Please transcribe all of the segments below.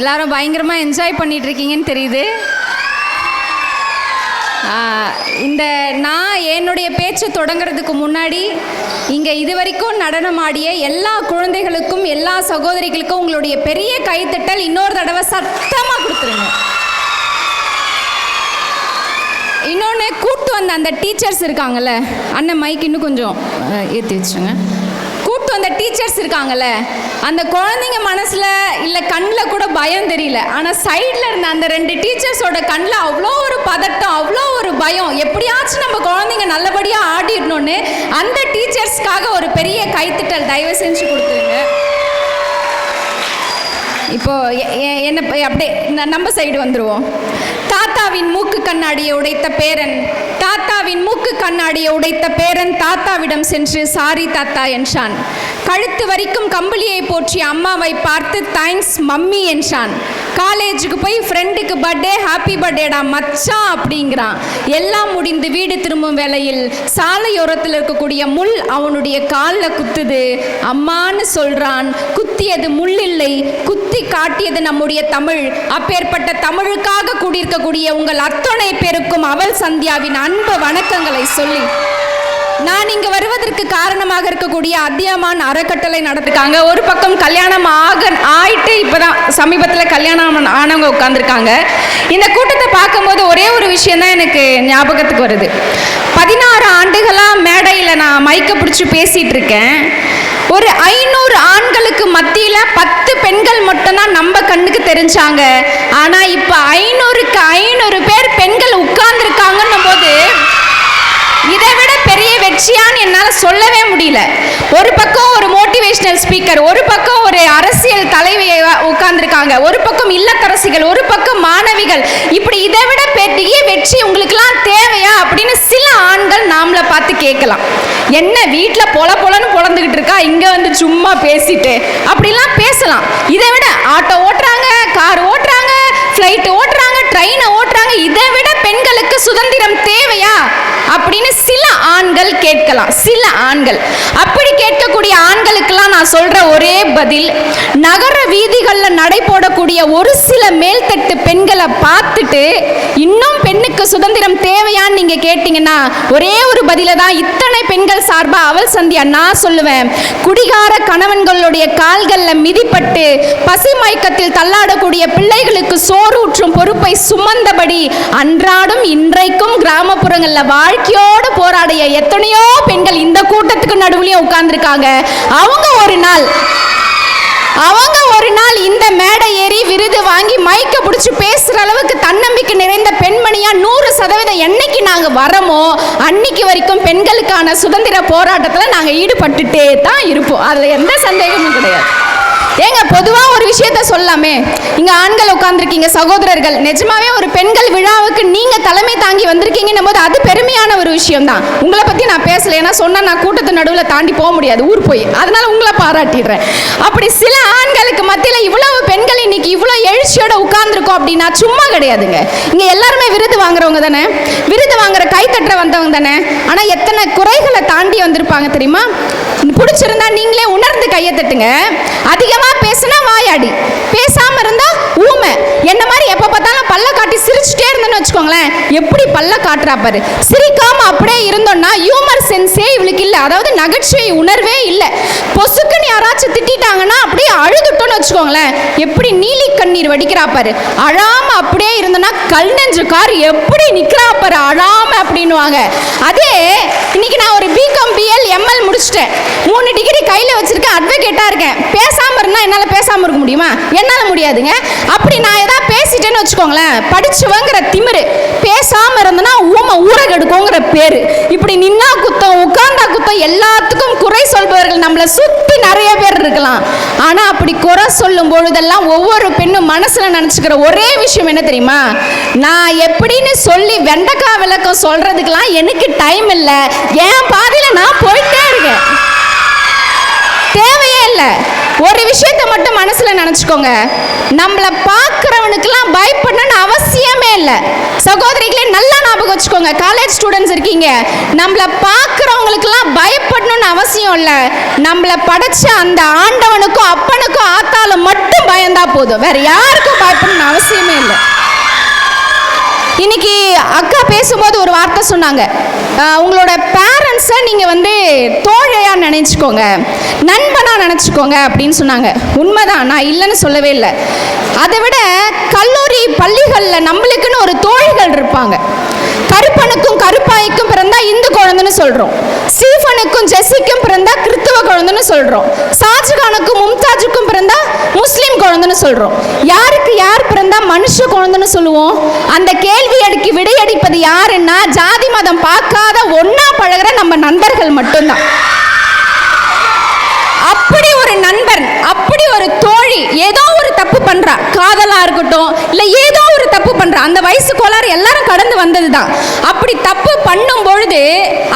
எல்லாரும் பயங்கரமாக என்ஜாய் பண்ணிட்டு இருக்கீங்கன்னு தெரியுது இந்த நான் என்னுடைய பேச்சு தொடங்குறதுக்கு முன்னாடி இங்கே இது வரைக்கும் நடனம் ஆடிய எல்லா குழந்தைகளுக்கும் எல்லா சகோதரிகளுக்கும் உங்களுடைய பெரிய கைத்தட்டல் இன்னொரு தடவை சத்தமாக கொடுத்துருங்க. இன்னொன்று கூப்பிட்டு வந்த அந்த டீச்சர்ஸ் இருக்காங்கல்ல அண்ணன் மைக் இன்னும் கொஞ்சம் ஏற்றி வச்சுருங்க. அந்த டீச்சர்ஸ் இருக்காங்கல்ல அந்த குழந்தைங்க மனசில் இல்லை கண்ணில் கூட பயம் தெரியல. ஆனால் சைடில் இருந்த அந்த ரெண்டு டீச்சர்ஸோட கண்ணில் அவ்வளோ ஒரு பதட்டம் அவ்வளோ ஒரு பயம். எப்படியாச்சும் நம்ம குழந்தைங்க நல்லபடியாக ஆடிடணும்னு அந்த டீச்சர்ஸ்க்காக ஒரு பெரிய கைத்திட்டல் தயவு செஞ்சு கொடுத்துருங்க. இப்போ என்ன அப்படியே நம்ம சைடு வந்துருவோம். தாத்தாவின் மூக்கு கண்ணாடியை உடைத்த பேரன் தாத்தாவின் மூக்கு கண்ணாடியை உடைத்த பேரன் தாத்தாவிடம் சென்று சாரி தாத்தா என்றான். கழுத்து வரைக்கும் கம்பளியை போற்றிய அம்மாவை பார்த்து தேங்க்ஸ் மம்மி என்றான். காலேஜுக்கு போய் ஃப்ரெண்டுக்கு பர்த்டே ஹாப்பி பர்த்டேடா மச்சான் அப்படிங்கிறான். எல்லாம் முடிந்து வீடு திரும்பும் வேளையில் சாலையோரத்தில் இருக்கக்கூடிய முள் அவனுடைய காலில் குத்துது. அம்மான்னு சொல்றான் குத்தியது முள் இல்லை குத்தி காட்டியது நம்முடைய தமிழ். அப்பேற்பட்ட தமிழுக்காக கூடியிருக்கக்கூடிய உங்கள் அத்தனை பேருக்கும் அவள் சந்தியாவின் அன்பு வணக்கங்களை சொல்லி நான் இங்க வருவதற்கு காரணமாக இருக்கக்கூடிய அதியமான் அறக்கட்டளை நடத்துக்காங்க ஒரு பக்கம் கல்யாணம் ஆக ஆயிட்டு இப்பதான் சமீபத்தில் கல்யாணம் ஆனவங்க உட்காந்துருக்காங்க இந்த கூட்டத்தை பார்க்கும்போது ஒரே ஒரு விஷயம் தான் எனக்கு ஞாபகத்துக்கு வருது. பதினாறு ஆண்டுகளா மேடையில் நான் மைக்க பிடிச்சி பேசிட்டு இருக்கேன். ஒரு ஐநூறு ஆண்களுக்கு மத்தியில பத்து பெண்கள் மட்டும்தான் நம்ம கண்ணுக்கு தெரிஞ்சாங்க. ஆனா இப்ப ஐநூறுக்கு ஐநூறு பேர் பெண்கள் உட்கார்ந்துருக்காங்கன்னும் போது இதை வெற்றியான்னு என்னால் சொல்லவே முடியல. ஒரு பக்கம் ஒரு மோட்டிவேஷனல் ஸ்பீக்கர் ஒரு பக்கம் ஒரு அரசியல் தலைவி உட்கார்ந்துருக்காங்க. ஒரு பக்கம் இல்லத்தரசிகள் ஒரு பக்கம் மாணவிகள். இப்படி இதை விட பெரிய வெற்றி உங்களுக்குலாம் தேவையா அப்படின்னு சில ஆண்கள் நாமளை பார்த்து கேட்கலாம். என்ன வீட்டில் பொல பொலன்னு பொழந்துக்கிட்டு இருக்கா? இங்கே வந்து சும்மா பேசிட்டு. அப்படிலாம் பேசலாம். இதை விட ஆட்டோ ஓட்டுறாங்க கார் ஓட்டுறாங்க ஃப்ளைட் ஓட்டுறாங்க ட்ரெயினை ஓட்டுறாங்க இதை விட பெண்களுக்கு சுதந்திரம் தேவையா? அப்படின்னு சில ஆண்கள் கேட்கலாம். சில ஆண்கள். அப்படி கேட்கக்கூடிய ஆண்களுக்கெல்லாம் நான் சொல்ற ஒரே பதில் நகர வீதிகளில் நடை போடக்கூடிய ஒரு சில மேல்தட்டு பெண்களை பார்த்துட்டு இன்னும் பெண்ணுக்கு சுதந்திரம் தேவையான்னு நீங்க கேட்டீங்கன்னா ஒரே ஒரு பதில தான் இத்தனை பெண்கள் சார்பா அவள் சந்தியா நான் சொல்லுவேன். குடிகார கணவன்களுடைய கால்களில் மிதிப்பட்டு பசி மயக்கத்தில் தள்ளாடக்கூடிய பிள்ளைகளுக்கு சோறு ஊற்றும் பொறுப்பை சுமந்தபடி அன்றாடும் இன்றைக்கும் கிராமப்புறங்களில் வாழ்க்கையோடு போராடிய எத்தனை எத்தனையோ பெண்கள் இந்த கூட்டத்துக்கு நடுவுலையும் உட்கார்ந்துருக்காங்க. அவங்க ஒரு நாள் அவங்க ஒரு நாள் இந்த மேடை ஏறி விருது வாங்கி மைக்கை பிடிச்சி பேசுற அளவுக்கு தன்னம்பிக்கை நிறைந்த பெண்மணியா நூறு சதவீதம் என்னைக்கு நாங்க வரமோ அன்னைக்கு வரைக்கும் பெண்களுக்கான சுதந்திர போராட்டத்துல நாங்க ஈடுபட்டுட்டே தான் இருப்போம். அதுல எந்த சந்தேகமும் கிடையாது. ஏங்க பொதுவாக ஒரு விஷயத்த சொல்லாமே இங்கே ஆண்கள் உட்காந்துருக்கீங்க சகோதரர்கள். நிஜமாவே ஒரு பெண்கள் விழாவுக்கு நீங்கள் தலைமை தாங்கி வந்திருக்கீங்கன்னும் போது அது பெருமையான ஒரு விஷயம் தான் உங்களை பற்றி நான் பேசல. ஏன்னா சொன்னால் நான் கூட்டத்து நடுவில் தாண்டி போக முடியாது ஊர் போய். அதனால உங்களை பாராட்டிடுறேன். அப்படி சில ஆண்களுக்கு மத்தியில் இவ்வளவு பெண்கள் இன்னைக்கு இவ்வளோ எழுச்சியோட உட்கார்ந்துருக்கோம் அப்படின்னா சும்மா கிடையாதுங்க. இங்கே எல்லாருமே விருது வாங்குறவங்க தானே? விருது வாங்குற கை வந்தவங்க தானே? ஆனால் எத்தனை குறைகளை தாண்டி வந்திருப்பாங்க தெரியுமா? பிடிச்சிருந்தா நீங்களே உணர்ந்து கையை தட்டுங்க. அதிகமா பேசுனா வாயாடி. பேசாம இருந்தா ஊமை. என்ன மாதிரி எப்ப பார்த்தாலும் பல்ல காட்டி சிரிச்சுட்டே இருந்தேன்னு வச்சுக்கோங்களேன். எப்படி பல்ல காட்டுறா பாரு. சிரிக்காம அப்படியே இருந்தோம்னா ஹியூமர் சென்ஸே இவளுக்கு இல்லை. அதாவது நகைச்சுவை உணர்வே இல்லை. பொசுக்குன்னு யாராச்சும் திட்டிட்டாங்கன்னா அப்படியே அழுதுட்டோன்னு வச்சுக்கோங்களேன். எப்படி நீலி கண்ணீர் வடிக்கிறா பாரு. அழாம அப்படியே இருந்தோம்னா கல் நெஞ்சு கார் எப்படி நிக்கிறா பாரு. அழாம அப்படின்னுவாங்க. அதே இன்னைக்கு நான் ஒரு பிகாம் பிஎல் எம்எல் முடிச்சிட்டேன். மூணு டிகிரி கையில வச்சிருக்கேன் அட்வொகேட்டாக இருக்கேன். பேசாம இருந்தால் என்னால பேசாம இருக்க முடியுமா? என்னால முடியாதுங்க. அப்படி நான் ஏதாவது பேசிட்டேன்னு வச்சுக்கோங்களேன். படிச்சுவங்கிற திமிரு. பேசாம இருந்தனா ஊமை ஊரகெடுக்குங்கிற பேரு. இப்படி நின்னா குத்தம் உட்கார்ந்தா குத்தம் எல்லாத்துக்கும் குறை சொல்பவர்கள் நம்மளை சுத்தி நிறைய பேர் இருக்கலாம். ஆனா அப்படி குறை சொல்லும் பொழுதெல்லாம் ஒவ்வொரு பெண்ணும் மனசுல நினச்சிக்கிற ஒரே விஷயம் என்ன தெரியுமா? நான் எப்படின்னு சொல்லி வெண்டைக்காய் விளக்கம் சொல்றதுக்கெல்லாம் எனக்கு டைம் இல்லை. என் பாதையில் நான் போயிட்டே இருக்கேன். தேவையே இல்லை. ஒரு விஷயத்த மட்டும் மனசுல நினைச்சுக்கோங்க. நம்மள பார்க்கறவனுக்கெல்லாம் பயப்படணும்னு அவசியமே இல்லை. சகோதரிகளே நல்லா ஞாபகம் வச்சுக்கோங்க. காலேஜ் ஸ்டூடெண்ட்ஸ் இருக்கீங்க. நம்மள பார்க்கறவங்களுக்கெல்லாம் பயப்படணும்னு அவசியம் இல்லை. நம்மள படைச்ச அந்த ஆண்டவனுக்கும் அப்பனுக்கும் ஆத்தாலும் மட்டும் பயந்தா போதும். வேற யாருக்கும் பயப்படணும்னு அவசியமே இல்லை. இன்னைக்கு அக்கா பேசும்போது ஒரு வார்த்தை சொன்னாங்க. உங்களோட பேரண்ட்ஸை நீங்கள் வந்து தோழையாக நினச்சிக்கோங்க. நண்பனாக நினச்சிக்கோங்க அப்படின்னு சொன்னாங்க. உண்மைதான் நான் இல்லைன்னு சொல்லவே இல்லை. அதை விட கல்லூரி பள்ளிகளில் நம்மளுக்குன்னு ஒரு தோழிகள் இருப்பாங்க. கருப்பனுக்கும் கருப்பாய்க்கும் பிறந்தா இந்து குழந்தைன்னு சொல்றோம். சீஃபனுக்கும் ஜெசிக்கும் பிறந்தா கிறித்துவ குழந்தைன்னு சொல்றோம். ஷாஜகானுக்கும் மும்தாஜுக்கும் பிறந்தா முஸ்லீம் குழந்தைன்னு சொல்றோம். யாருக்கு யார் பிறந்தா மனுஷ குழந்தைன்னு சொல்லுவோம்? அந்த கேள்வி அடிக்கு விடையடிப்பது யாருன்னா ஜாதி மதம் பார்க்காத ஒன்னா பழகுற நம்ம நண்பர்கள் மட்டும்தான். அப்படி மாதிரி ஏதோ ஒரு தப்பு பண்றா. காதலா இருக்கட்டும் இல்ல ஏதோ ஒரு தப்பு பண்றா. அந்த வயசு கோளாறு எல்லாரும் கடந்து வந்ததுதான். அப்படி தப்பு பண்ணும் பொழுது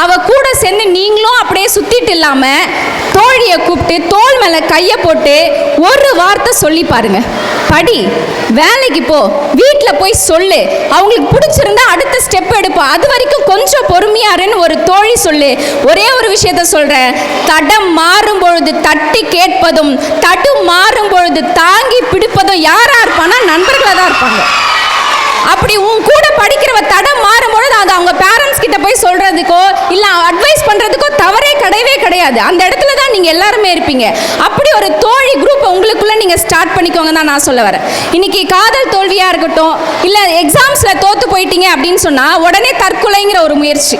அவ கூட சேர்ந்து நீங்களும் அப்படியே சுத்திட்டு இல்லாம தோழியை கூப்பிட்டு தோல் மேலே கையை போட்டு ஒரு வார்த்தை சொல்லி பாருங்க. படி வேலைக்கு போ வீட்டில் போய் சொல்லு. அவங்களுக்கு பிடிச்சிருந்தா அடுத்த ஸ்டெப் எடுப்போம் அது வரைக்கும் கொஞ்சம் பொறுமையாருன்னு ஒரு தோழி சொல்லு. ஒரே ஒரு விஷயத்த சொல்கிறேன் தடம் மாறும் பொழுது தட்டி கேட்பதும் தடு மாறும் பொழுது தாங்கி பிடிப்பதும் யாராக இருப்பானா நண்பர்களாக தான் இருப்பாங்க. அப்படி உன் கூட படிக்கிறவ தடம் மாறும் பொழுது அது அவங்க பேரண்ட்ஸ் கிட்ட போய் சொல்றதுக்கோ இல்ல அட்வைஸ் பண்றதுக்கோ தவறே கிடையவே கிடையாது. அந்த இடத்துல தான் நீங்க எல்லாருமே இருப்பீங்க. அப்படி ஒரு தோழி குரூப் உங்களுக்குள்ள நீங்க ஸ்டார்ட் பண்ணிக்கோங்க தான் நான் சொல்ல வரேன். இன்னைக்கு காதல் தோல்வியா இருக்கட்டும் இல்ல எக்ஸாம்ஸ்ல தோத்து போயிட்டீங்க அப்படின்னு சொன்னா உடனே தற்கொலைங்கிற ஒரு முயற்சி.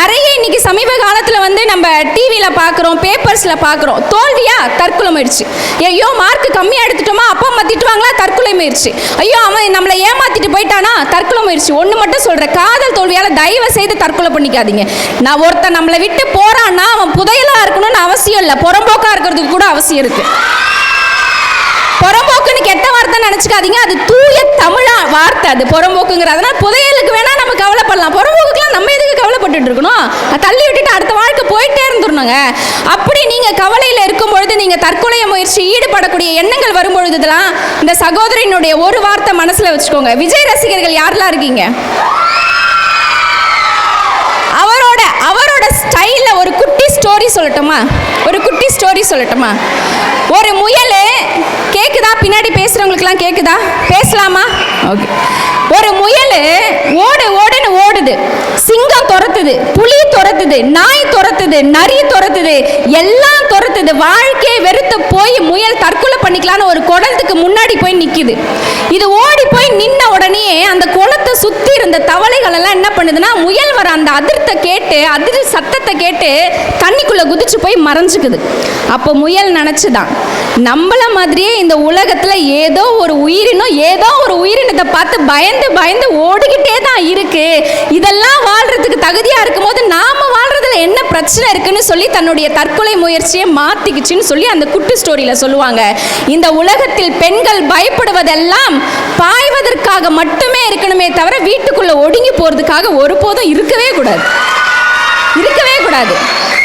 நிறைய இன்னைக்கு சமீப காலத்துல வந்து நம்ம டிவியில பாக்குறோம் பேப்பர்ஸ்ல பாக்குறோம். தோல்வியா தற்கொலை முயற்சி. ஐயோ மார்க் கம்மியா எடுத்துட்டோமா அப்பா அம்மா திட்டுவாங்களா தற்கொலை முயற்சி. ஐயோ அவன் நம்மளை ஏமாத்திட்டு போயிட்டானா தற்கொலை முயற்சி. ஒன்று மட்டும் சொல்கிறேன் காதல் தோல்வியால் தயவு செய்து தற்கொலை பண்ணிக்காதீங்க. நான் ஒருத்தன் நம்மளை விட்டு போகிறான்னா அவன் புதையலாக இருக்கணும்னு அவசியம் இல்லை. புறம்போக்காக இருக்கிறதுக்கு கூட அவசியம் இருக்குது புறம்போக்குன்னு கெட்ட வார்த்தை நினச்சிக்காதீங்க. அது தூய தமிழா வார்த்தை அது புறம்போக்குங்கிற அதனால புதையலுக்கு வேணால் நம்ம கவலைப்படலாம். புறம்போக்குக்குலாம் நம்ம எதுக்கு கவலைப்பட்டுட்டு இருக்கணும்? தள்ளி விட்டுட்டு அடுத்த வாழ்க்கை போயிட்டே இருந்துடணுங்க. அப்படி நீங்கள் கவலையில் இருக்கும் பொழுது நீங்க தற்கொலை முயற்சி ஈடுபடக்கூடிய எண்ணங்கள் வரும் பொழுதுலாம் இந்த சகோதரினுடைய ஒரு வார்த்தை மனசுல வச்சுக்கோங்க. விஜய் ரசிகர்கள் யாரெல்லாம் இருக்கீங்க? அவரோட அவரோட ஸ்டைலில் ஒரு குட்டி ஸ்டோரி சொல்லட்டுமா? ஒரு குட்டி ஸ்டோரி சொல்லட்டுமா? ஒரு முயல் கேக்குதா? பின்னாடி பேசுறவங்களுக்குலாம் கேக்குதா? பேசலாமா? ஓகே ஒரு முயல் ஓடு ஓடுன்னு ஓடுது. சிங்கம் துரத்துது புலி துரத்துது நாய் துரத்துது நரி துரத்துது எல்லாம் துரத்துது வாழ்க்கையை வெறுத்து போய் முயல் தற்கொலை பண்ணிக்கலான்னு ஒரு குடத்துக்கு முன்னாடி போய் நிக்குது. இது ஓடி போய் நின்ன உடனே அந்த குளம் சுத்தி தவளைகள் எல்லாம் என்ன பண்ணுதுன்னா முயல் வர அந்த அதிர்த்தை கேட்டு அதிர் சத்தத்தை கேட்டு தண்ணிக்குள்ள குதிச்சு போய் மறைஞ்சுக்குது. அப்போ முயல் நினைச்சுதான் நம்மள மாதிரியே இந்த உலகத்துல ஏதோ ஒரு உயிரினம் ஏதோ ஒரு உயிரினத்தை பார்த்து பயந்து பயந்து ஓடிக்கிட்டே தான் இருக்கு. இதெல்லாம் வாழ்றதுக்கு தகுதியா இருக்கும்போது நாம வாழ்றதுல என்ன பிரச்சனை இருக்குன்னு சொல்லி தன்னுடைய தற்கொலை முயற்சியை மாத்திக்கிச்சுன்னு சொல்லி அந்த குட்டு ஸ்டோரியில் சொல்லுவாங்க. இந்த உலகத்தில் பெண்கள் பயப்படுவதெல்லாம் பாய் பாய்வதற்காக மட்டுமே இருக்கணுமே தவிர வீட்டுக்குள்ள ஒடுங்கி போறதுக்காக ஒருபோதும் இருக்கவே கூடாது. இருக்கவே கூடாது.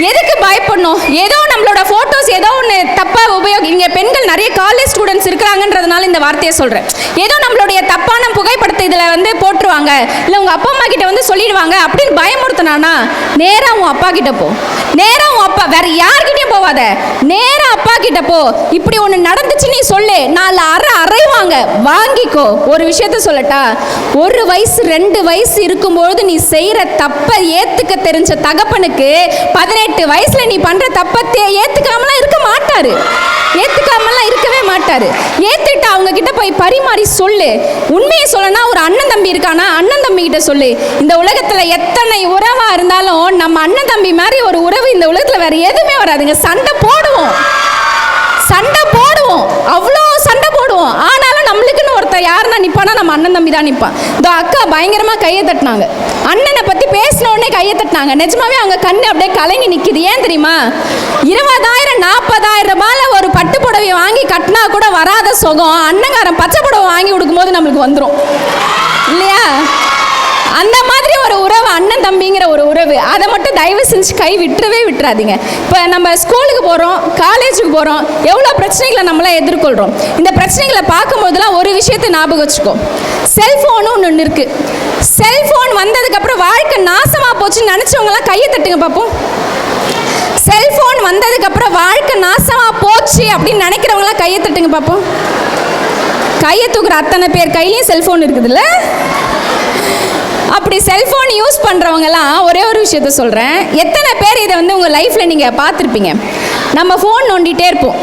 எதுக்கு பயப்படணும்? ஏதோ நம்மளோட ஃபோட்டோஸ் ஏதோ ஒன்று தப்பாக உபயோகி இங்கே பெண்கள் நிறைய காலேஜ் ஸ்டூடெண்ட்ஸ் இருக்கிறாங்கன்றதுனால இந்த வார்த்தையை சொல்கிறேன் ஏதோ நம்மளுடைய தப்பான புகைப்படத்தை இதில் வந்து போட்டுருவாங்க. இல்லை உங்கள் அப்பா அம்மா கிட்ட வந்து சொல்லிடுவாங்க. அப்படின்னு பயமுறுத்தினானா நேராக உன் அப்பா கிட்ட போ. நேராக உன் அப்பா வேற யார்கிட்டயும் போவாத. நேராக அப்பா கிட்ட போ. இப்படி ஒன்று நடந்துச்சு நீ சொல்லு. நாலு அரை அரைவாங்க வாங்கிக்கோ. ஒரு விஷயத்த சொல்லட்டா? ஒரு வயசு ரெண்டு வயசு இருக்கும்பொழுது நீ செய்கிற தப்பை ஏற்றுக்க தெரிஞ்ச தகப்பனுக்கு பதினெட்டு பதினெட்டு வயசுல நீ பண்ற தப்பத்தை ஏத்துக்காமலாம் இருக்க மாட்டாரு. ஏத்துக்காமலாம் இருக்கவே மாட்டாரு. ஏத்துட்டு அவங்க கிட்ட போய் பரிமாறி சொல்லு. உண்மையை சொல்லனா ஒரு அண்ணன் தம்பி இருக்கானா? அண்ணன் தம்பி கிட்ட சொல்லு. இந்த உலகத்துல எத்தனை உறவா இருந்தாலும் நம்ம அண்ணன் தம்பி மாதிரி ஒரு உறவு இந்த உலகத்துல வேற எதுவுமே வராதுங்க. சண்டை போடுவோம். சண்டை போடுவோம். அவ்வளோ சண்டை போடுவோம். ஆனால் நம்மளுக்குன்னு ஒருத்தர் யாருன்னா நிற்பானா நம்ம அண்ணன் தம்பி தான் நிற்பான் இதோ அக்கா பயங்கரமாக கையை தட்டினாங்க. அண்ணனை பற்றி பேசின உடனே கையை தட்டினாங்க. நிஜமாவே அவங்க கண்ணு அப்படியே கலங்கி நிற்கிது ஏன் தெரியுமா? இருபதாயிரம் நாற்பதாயிரம் ரூபாயில் ஒரு பட்டு புடவை வாங்கி கட்டினா கூட வராத சுகம் அண்ணங்காரன் பச்சை புடவை வாங்கி கொடுக்கும்போது நம்மளுக்கு வந்துடும் இல்லையா? அந்த மாதிரி அண்ணன் தம்பிங்கிற ஒரு உறவு அதை மட்டும் தயவு செஞ்சு கை விட்டுறவே விட்டுறாதீங்க. இப்போ நம்ம ஸ்கூலுக்கு போகிறோம் காலேஜுக்கு போகிறோம் எவ்வளோ பிரச்சனைகளை நம்மளாம் எதிர்கொள்கிறோம் இந்த பிரச்சனைகளை பார்க்கும்போதெல்லாம் ஒரு விஷயத்தை ஞாபகம் வச்சுக்கோ. ஒன்று ஒன்று இருக்குது செல்ஃபோன் வந்ததுக்கப்புறம் வாழ்க்கை நாசமாக போச்சுன்னு நினச்சவங்களாம் கையை தட்டுங்க பார்ப்போம் செல்ஃபோன் வந்ததுக்கப்புறம் வாழ்க்கை நாசமாக போச்சு அப்படின்னு நினைக்கிறவங்களாம் கையை தட்டுங்க பார்ப்போம் கையை தூக்குற அத்தனை பேர் கையிலையும் செல்ஃபோன் இருக்குதுல்ல? அப்படி செல்ஃபோன் யூஸ் பண்ணுறவங்கலாம் ஒரே ஒரு விஷயத்த சொல்கிறேன் எத்தனை பேர் இதை வந்து உங்கள் லைஃப்பில் நீங்கள் பார்த்துருப்பீங்க? நம்ம ஃபோன் நோண்டிகிட்டே இருப்போம்.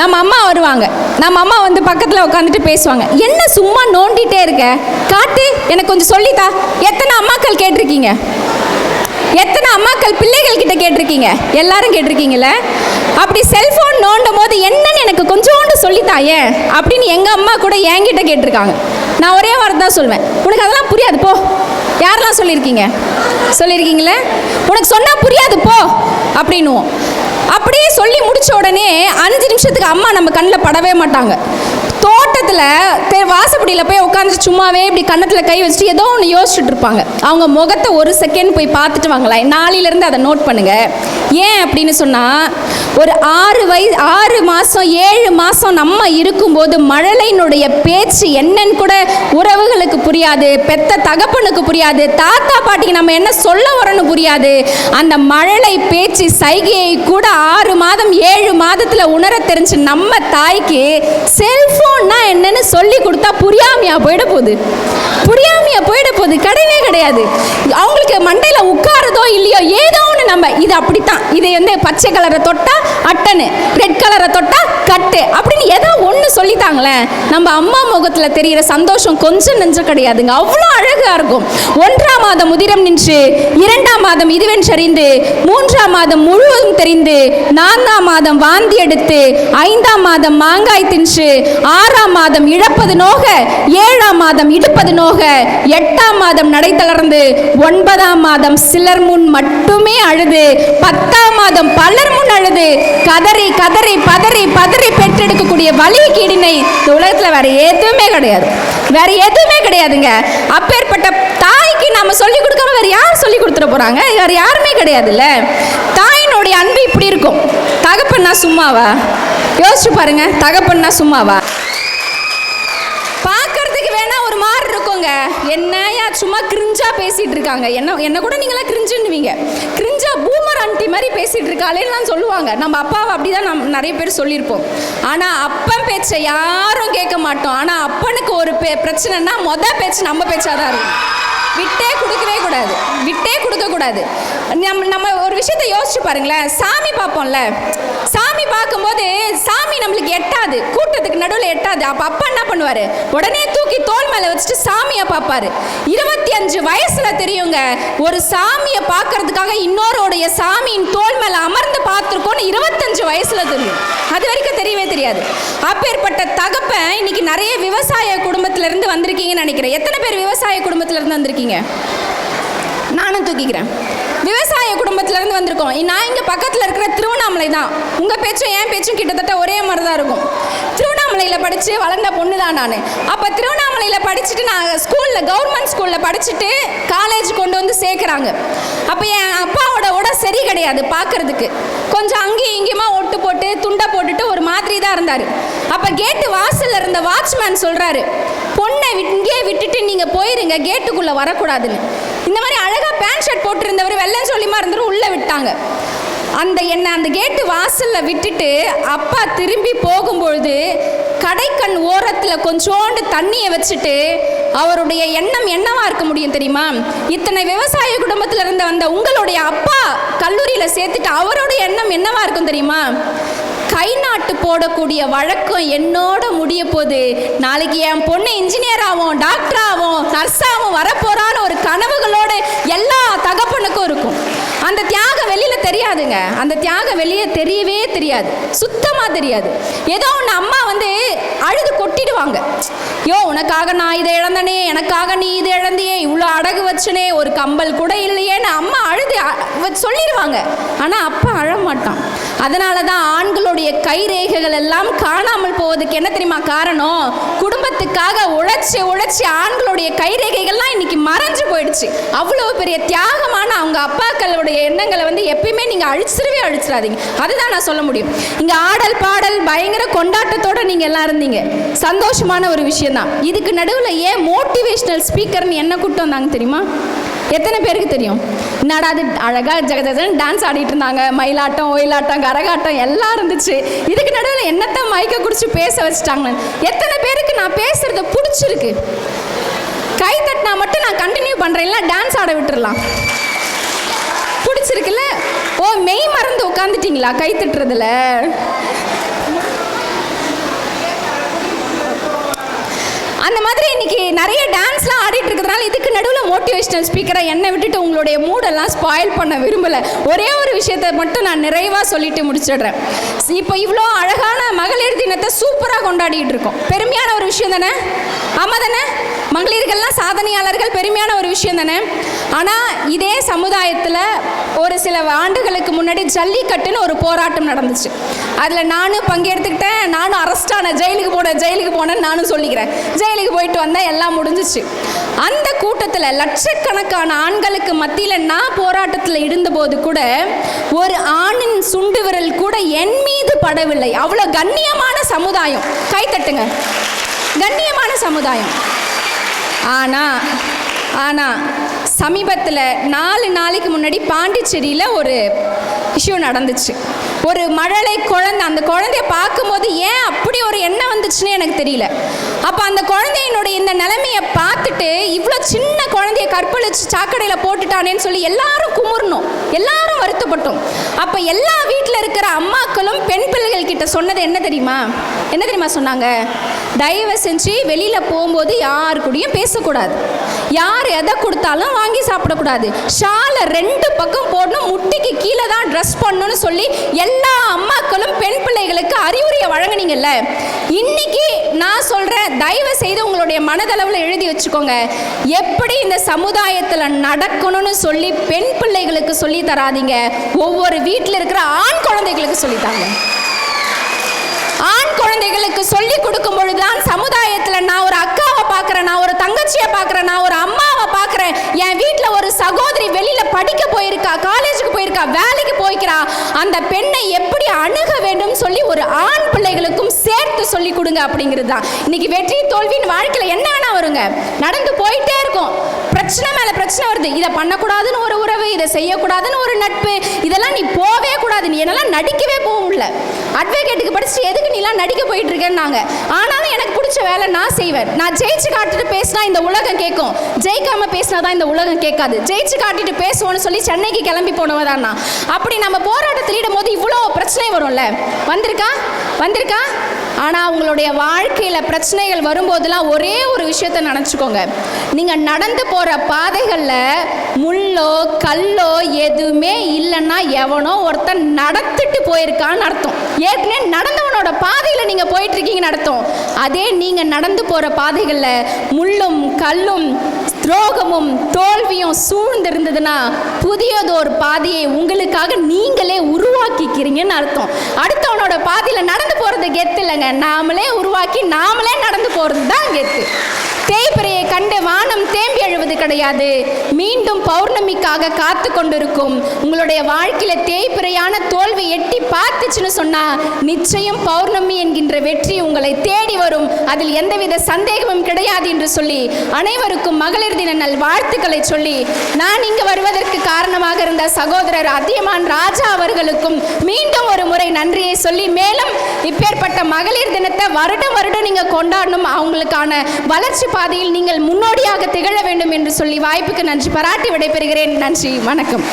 நம்ம அம்மா வருவாங்க. நம்ம அம்மா வந்து பக்கத்தில் உட்காந்துட்டு பேசுவாங்க. என்ன சும்மா நோண்டிகிட்டே இருக்க? காட்டு எனக்கு கொஞ்சம் சொல்லித்தா. எத்தனை அம்மாக்கள் கேட்டிருக்கீங்க? எத்தனை அம்மாக்கள் பிள்ளைகள் கிட்ட கேட்டிருக்கீங்க? எல்லாரும் கேட்டிருக்கீங்களே அப்படி செல்ஃபோன் நோண்டும் போது என்னன்னு எனக்கு கொஞ்சோண்டு சொல்லித்தாயே அப்படின்னு எங்கள் அம்மா கூட என்கிட்ட கேட்டிருக்காங்க. நான் ஒரே வார்த்தை தான் சொல்வேன். உனக்கு அதெல்லாம் புரியாது போ. யாரெல்லாம் சொல்லியிருக்கீங்க? சொல்லியிருக்கீங்களே உனக்கு சொன்னால் புரியாது போ அப்படின்னுவோம். அப்படியே சொல்லி முடிச்ச உடனே அஞ்சு நிமிஷத்துக்கு அம்மா நம்ம கண்ணில் படவே மாட்டாங்க. நேரத்தில் வாசப்படியில் போய் உட்காந்து சும்மாவே இப்படி கன்னத்தில் கை வச்சுட்டு ஏதோ ஒன்று யோசிச்சுட்டு இருப்பாங்க. அவங்க முகத்தை ஒரு செகண்ட் போய் பார்த்துட்டு வாங்களேன். நாளிலேருந்து அதை நோட் பண்ணுங்க. ஏன் அப்படின்னு சொன்னால் ஒரு ஆறு வய ஆறு மாதம் ஏழு மாதம் நம்ம இருக்கும்போது மழலையினுடைய பேச்சு என்னன்னு கூட உறவுகளுக்கு புரியாது பெத்த தகப்பனுக்கு புரியாது தாத்தா பாட்டிக்கு நம்ம என்ன சொல்ல வரோன்னு புரியாது. அந்த மழலை பேச்சு சைகையை கூட ஆறு மாதம் ஏழு மாதத்தில் உணர தெரிஞ்சு நம்ம தாய்க்கு செல்ஃபோன்னா என்னன்னு சொல்லி கொடுத்தா புரியாமையா போயிட போகுது? புரியாமையா போயிட போகுது. கிடையவே கிடையாது. அவங்களுக்கு மண்டையில் வருதோ இல்லையோ ஏதோ ஒன்று நம்ம. இது அப்படித்தான். இதை வந்து பச்சை கலரை தொட்டா அட்டனு ரெட் கலரை தொட்டா கட்டு அப்படின்னு ஏதோ ஒன்று சொல்லித்தாங்களேன் நம்ம அம்மா முகத்தில் தெரிகிற சந்தோஷம் கொஞ்சம் நெஞ்சம் கிடையாதுங்க. அவ்வளோ அழகாக இருக்கும். ஒன்றாம் மாதம் உதிரம் நின்று இரண்டாம் மாதம் இதுவென்றறிந்து மூன்றாம் மாதம் முழுவதும் தெரிந்து நான்காம் மாதம் வாந்தி எடுத்து ஐந்தாம் மாதம் மாங்காய் தின்று ஆறாம் மாதம் இழப்பது நோக ஏழாம் மாதம் இடுப்பது நோக எட்டாம் மாதம் நடை தளர்ந்து ஒன்பதாம் மாதம் சிலர் முன் மட்டுமே அழுது. பத்தாம் மாதம் பலர் முன் அழுது. கதறி கதறி பதறி பதறி பெற்றெடுக்கக்கூடிய வலி கீடினை இந்த உலகத்தில் வேற எதுவுமே கிடையாது. வேற எதுவுமே கிடையாதுங்க. அப்பேற்பட்ட தாய்க்கு நாம சொல்லி கொடுக்காம வேற யார் சொல்லி கொடுத்துட போறாங்க? வேற யாருமே கிடையாதுல்ல. தாயினுடைய அன்பு இப்படி இருக்கும். தகப்பன்னா சும்மாவா? யோசிச்சு பாருங்க. தகப்பன்னா சும்மாவா? பார்க்கறதுக்கு வேணா ஒரு மாதிரி இருக்குங்க. என்னையா சும்மா கிரிஞ்சா பேசிட்டு இருக்காங்க. என்ன என்ன கூட நீங்களாம் கிரிஞ்சுன்னுவீங்க. கிரிஞ்சா பூமர் ஆண்டி மாதிரி பேசிட்டு இருக்காளேன்னு சொல்லுவாங்க. நம்ம அப்பாவை அப்படிதான் நம்ம நிறைய பேர் சொல்லியிருப்போம். ஆனா அப்பன் பேச்சை யாரும் கேட்க மாட்டோம். ஆனா அப்பனுக்கு ஒரு பிரச்சனைனா மொத பேச்சு நம்ம பேச்சாதான் இருக்கும். விட்டே கொடுக்கவே கூடாது. விட்டே கொடுக்க கூடாது. நம்ம நம்ம ஒரு விஷயத்த யோசிச்சு பாருங்களேன். சாமி பார்ப்போம்ல. சாமி பார்க்கும்போது சாமி நம்மளுக்கு எட்டாது. கூட்டத்துக்கு நடுவில் எட்டாது. அப்போ அப்பா என்ன பண்ணுவார்? உடனே தூக்கி தோல் மேலே வச்சுட்டு சாமியை பார்ப்பாரு. இருபத்தி அஞ்சு வயசுல தெரியுங்க ஒரு சாமியை பார்க்கறதுக்காக இன்னொருடைய சாமியின் தோல் மேலே அமர்ந்து பார்த்துருக்கோன்னு இருபத்தஞ்சு வயசுல தெரியும். அது வரைக்கும் தெரியவே தெரியாது. அப்பேற்பட்ட தகப்பன் இன்னைக்கு நிறைய விவசாய குடும்பத்துல இருந்து வந்திருக்கீங்கன்னு நினைக்கிறேன். எத்தனை பேர் விவசாய குடும்பத்துல இருந்து வந்திருக்கீங்க? நானும் தூக்கிக்கிறேன். விவசாய குடும்பத்திலேருந்து வந்திருக்கோம். நான் இங்கே பக்கத்தில் இருக்கிற திருவண்ணாமலை தான். உங்கள் பேச்சும் என் பேச்சும் கிட்டத்தட்ட ஒரே மாதிரி தான் இருக்கும் திருவண்ணாமலையில் படித்து வளர்ந்த பொண்ணு தான் நான். அப்போ திருவண்ணாமலையில் படிச்சுட்டு நான் ஸ்கூலில் கவர்மெண்ட் ஸ்கூலில் படிச்சுட்டு காலேஜ் கொண்டு வந்து சேர்க்குறாங்க. அப்போ என் அப்பாவோட உடல் சரி கிடையாது பார்க்கறதுக்கு கொஞ்சம் அங்கேயும் இங்கேயுமா ஒட்டு போட்டு துண்டை போட்டுட்டு ஒரு மாதிரி தான் இருந்தார். அப்போ கேட்டு வாசலில் இருந்த வாட்ச்மேன் சொல்கிறாரு பொண்ணை விட் இங்கேயே விட்டுட்டு நீங்கள் போயிருங்க கேட்டுக்குள்ளே வரக்கூடாதுன்னு. இந்த மாதிரி அழகாக பேண்ட் ஷர்ட் போட்டிருந்தவர் வெள்ளம் சொல்லிமா இருந்தவர் உள்ளே விட்டாங்க. அந்த என்னை அந்த கேட்டு வாசலில் விட்டுட்டு அப்பா திரும்பி போகும்பொழுது கடைக்கண் ஓரத்தில் கொஞ்சோண்டு தண்ணியை வச்சுட்டு அவருடைய எண்ணம் என்னவா இருக்க முடியும் தெரியுமா? இத்தனை விவசாய குடும்பத்தில் இருந்து வந்த உங்களுடைய அப்பா கல்லூரியில் சேர்த்துட்டு அவருடைய எண்ணம் என்னவா இருக்கும் தெரியுமா? கை நாட்டு போடக்கூடிய வழக்கம் என்னோட முடிய போது நாளைக்கு என் பொண்ணு இன்ஜினியர் ஆகும் டாக்டர் ஆகும் நர்ஸ் ஆகும் வரப்போறான்னு ஒரு கனவுகளோட எல்லா தகப்பனுக்கும் இருக்கும். அந்த தியாகம் வெளியில் தெரியாதுங்க. அந்த தியாகம் வெளியே தெரியவே தெரியாது. சுத்தமாக தெரியாது. ஏதோ ஒன்று அம்மா வந்து அழுது கொட்டிடுவாங்க. யோ உனக்காக நான் இதை இழந்தனே எனக்காக நீ இது இழந்தியே இவ்வளோ அடகு வச்சனே ஒரு கம்பல் கூட இல்லையேன்னு அம்மா அழுது அ- வ- சொல்லிடுவாங்க. ஆனால் அப்பா அழ மாட்டான் அதனால தான் ஆண்களுடைய கைரேகைகள் எல்லாம் காணாமல் போவதுக்கு என்ன தெரியுமா காரணம்? குடும்பத்துக்காக உழைச்சி உழைச்சி ஆண்களுடைய கைரேகைகள்லாம் இன்னைக்கு மறைஞ்சு போயிடுச்சு. அவ்வளோ பெரிய தியாகமான அவங்க அப்பாக்களுடைய எண்ணங்களை வந்து எப்பயுமே நீங்கள் அழிச்சிடவே அழிச்சிடாதீங்க. அதுதான் நான் சொல்ல முடியும். இங்கே ஆடல் பாடல் பயங்கர கொண்டாட்டத்தோட நீங்கள் எல்லாம் இருந்தீங்க. சந்தோஷமான ஒரு விஷயந்தான் இதுக்கு நடுவில் ஏன் மோட்டிவேஷ்னல் ஸ்பீக்கர்னு என்ன கூட்டம் வந்தாங்க தெரியுமா? எத்தனை பேருக்கு தெரியும்? என்னடா அது அழகாக ஜெகஜன் டான்ஸ் ஆடிட்டு இருந்தாங்க. மயிலாட்டம் ஒயிலாட்டம் கரகாட்டம் எல்லாம் இருந்துச்சு. இதுக்கு நடுவில் என்னத்தான் மயக்க குடிச்சு பேச வச்சுட்டாங்க எத்தனை பேருக்கு நான் பேசுறத பிடிச்சிருக்கு? கை தட்டினா மட்டும் நான் கண்டினியூ பண்ணுறேன் இல்லை டான்ஸ் ஆட விட்டுறலாம். பிடிச்சிருக்குல்ல ஓ மெய் மறந்து உட்காந்துட்டீங்களா கை தட்டுறதுல? அந்த மாதிரி இன்னைக்கு நிறைய டான்ஸ்லாம் ஆடிட்டு இருக்கிறதுனால இதுக்கு நடுவில் மோட்டிவேஷனல் ஸ்பீக்கராக என்னை விட்டுட்டு உங்களுடைய மூடெல்லாம் ஸ்பாயில் பண்ண விரும்பலை. ஒரே ஒரு விஷயத்தை மட்டும் நான் நிறைவாக சொல்லிட்டு முடிச்சிடுறேன். இப்போ இவ்வளோ அழகான மகளிர் தினத்தை சூப்பராக கொண்டாடிட்டு இருக்கோம். பெருமையான ஒரு விஷயம் தானே? ஆமாம் தானே? மகளிர்கள்லாம் சாதனையாளர்கள் பெருமையான ஒரு விஷயம் தானே? ஆனால் இதே சமுதாயத்தில் ஒரு சில ஆண்டுகளுக்கு முன்னாடி ஜல்லிக்கட்டுன்னு ஒரு போராட்டம் நடந்துச்சு. அதில் நானும் பங்கெடுத்துக்கிட்டேன் நானும் அரெஸ்ட் ஆன ஜெயிலுக்கு போனேன் ஜெயிலுக்கு போனேன்னு நானும் சொல்லிக்கிறேன். ஜெயிலுக்கு போயிட்டு வந்தேன் எல்லாம் முடிஞ்சிச்சு. அந்த கூட்டத்தில் லட்சக்கணக்கான ஆண்களுக்கு மத்தியில் நான் போராட்டத்தில் இருந்தபோது கூட ஒரு ஆணின் சுண்டு விரல் கூட என் மீது படவில்லை. அவ்வளோ கண்ணியமான சமுதாயம். கைத்தட்டுங்க கண்ணியமான சமுதாயம். ஆனால் ஆனால் சமீபத்தில் நாலு நாளைக்கு முன்னாடி பாண்டிச்சேரியில் ஒரு இஷ்யூ நடந்துச்சு. ஒரு மழலை குழந்தை அந்த குழந்தைய பார்க்கும்போது ஏன் அப்படி ஒரு எண்ணம் வந்துச்சுன்னு எனக்கு தெரியல. அப்போ அந்த குழந்தையினுடைய இந்த நிலைமையை பார்த்துட்டு இவ்வளோ சின்ன குழந்தைய கற்பழிச்சு சாக்கடையில் போட்டுட்டானேன்னு சொல்லி எல்லாரும் குமுறணும். எல்லாரும் வருத்தப்பட்டோம். அப்போ எல்லா வீட்டில் இருக்கிற அம்மாக்களும் பெண் பிள்ளைகள் கிட்ட சொன்னது என்ன தெரியுமா? என்ன தெரியுமா சொன்னாங்க? தயவு செஞ்சு வெளியில் போகும்போது யாருக்கூடயும் பேசக்கூடாது. யார் எதை கொடுத்தாலும் வாங்கி சாப்பிடக்கூடாது. ஷாலை ரெண்டு பக்கம் போடணும். முட்டிக்கு கீழே தான் ட்ரெஸ் பண்ணணும்னு சொல்லி எல்லா அம்மாக்களும் பெண் பிள்ளைகளுக்கு அறிவுரையை வழங்கினீங்கல்ல. இன்னைக்கு நான் சொல்கிறேன் தயவு செய்து உங்களுடைய மனதளவில் எழுதி வச்சுக்கோங்க. எப்படி இந்த சமுதாயத்தில் நடக்கணும்னு சொல்லி பெண் பிள்ளைகளுக்கு சொல்லி தராதீங்க. ஒவ்வொரு வீட்டில் இருக்கிற ஆண் குழந்தைகளுக்கு சொல்லித்தாங்க ஆண் குழந்தைகளுக்கு சொல்லி கொடுக்கும் பொழுதுதான் சமுதாயத்தில் நான் ஒரு அக்கா பார்க்குறேன் நான் ஒரு தங்கச்சியை பார்க்குறேன் நான் ஒரு அம்மாவை பார்க்குறேன் என் வீட்டில் ஒரு சகோதரி வெளியில் படிக்க போயிருக்கா காலேஜுக்கு போயிருக்கா வேலைக்கு போய்க்கிறா அந்த பெண்ணை எப்படி அணுக வேண்டும் சொல்லி ஒரு ஆண் பிள்ளைகளுக்கும் சேர்த்து சொல்லி கொடுங்க அப்படிங்கிறது தான். இன்னைக்கு வெற்றி தோல்வின்னு வாழ்க்கையில் என்ன வேணா வருங்க. நடந்து போயிட்டே இருக்கும். பிரச்சனை மேலே பிரச்சனை வருது. இதை பண்ணக்கூடாதுன்னு ஒரு உறவு இதை செய்யக்கூடாதுன்னு ஒரு நட்பு இதெல்லாம் நீ போவே கூடாது. நீ என்னெல்லாம் நடிக்கவே போக அட்வொகேட்டுக்கு படிச்சு எதுக்கு நீலாம் நடிக்க போயிட்டு இருக்கேன்னாங்க. ஆனாலும் எனக்கு பிடிச்ச வேலை நான் செய்வேன். நான் ஜெயிச்சு காட்டிட்டு பேசினா இந்த உலகம் கேட்கும் ஜெயிக்காம பேசினா தான் இந்த உலகம் கேட்காது. ஜெயிச்சு காட்டிட்டு பேசுவோம்னு சொல்லி சென்னைக்கு கிளம்பி போனவ தான் அப்படி நம்ம போராட்டத்தில் ஈடும்போது இவ்வளோ பிரச்சனை வரும்ல. வந்திருக்கா? வந்திருக்கா? ஆனால் அவங்களுடைய வாழ்க்கையில் பிரச்சனைகள் வரும்போதெல்லாம் ஒரே ஒரு விஷயத்த நினச்சிக்கோங்க. நீங்கள் நடந்து போகிற பாதைகளில் முள்ளோ கல்லோ எதுவுமே இல்லைன்னா எவனோ ஒருத்தன் நடத்திட்டு போயிருக்கான்னு அர்த்தம். ஏற்கனவே நடந்தவனோட பாதையில் நீங்கள் போயிட்டு இருக்கீங்கன்னு அர்த்தம். அதே நீங்கள் நடந்து போகிற பாதைகளில் முள்ளும் கல்லும் துரோகமும் தோல்வியும் சூழ்ந்திருந்ததுன்னா புதியதோர் பாதையை உங்களுக்காக நீங்களே உருவாக்கிக்கிறீங்கன்னு அர்த்தம். அடுத்தவனோட பாதையில் நடந்து போகிறது கெத்து இல்லைங்க. நாமளே உருவாக்கி நாமளே நடந்து போகிறது தான் கெத்து. தேய்பிரையை கண்டு செய்வது கிடையாது. மீண்டும் பௌர்ணமிக்காக காத்து கொண்டிருக்கும் உங்களுடைய வாழ்க்கையில தேய்பிரையான தோல்வி எட்டி பார்த்துச்சுன்னு சொன்னா நிச்சயம் பௌர்ணமி என்கின்ற வெற்றி உங்களை தேடி வரும். அதில் எந்தவித சந்தேகமும் கிடையாது என்று சொல்லி அனைவருக்கும் மகளிர் தின நல் வாழ்த்துக்களை சொல்லி நான் இங்கு வருவதற்கு காரணமாக இருந்த சகோதரர் அதியமான் ராஜா அவர்களுக்கும் மீண்டும் ஒரு முறை நன்றியை சொல்லி மேலும் இப்பேற்பட்ட மகளிர் தினத்தை வருடம் வருடம் நீங்க கொண்டாடணும். அவங்களுக்கான வளர்ச்சி பாதையில் நீங்கள் முன்னோடியாக திகழ வேண்டும் என்று சொல்லி வாய்ப்புக்கு நன்றி பாராட்டி விடைபெறுகிறேன். நன்றி வணக்கம்.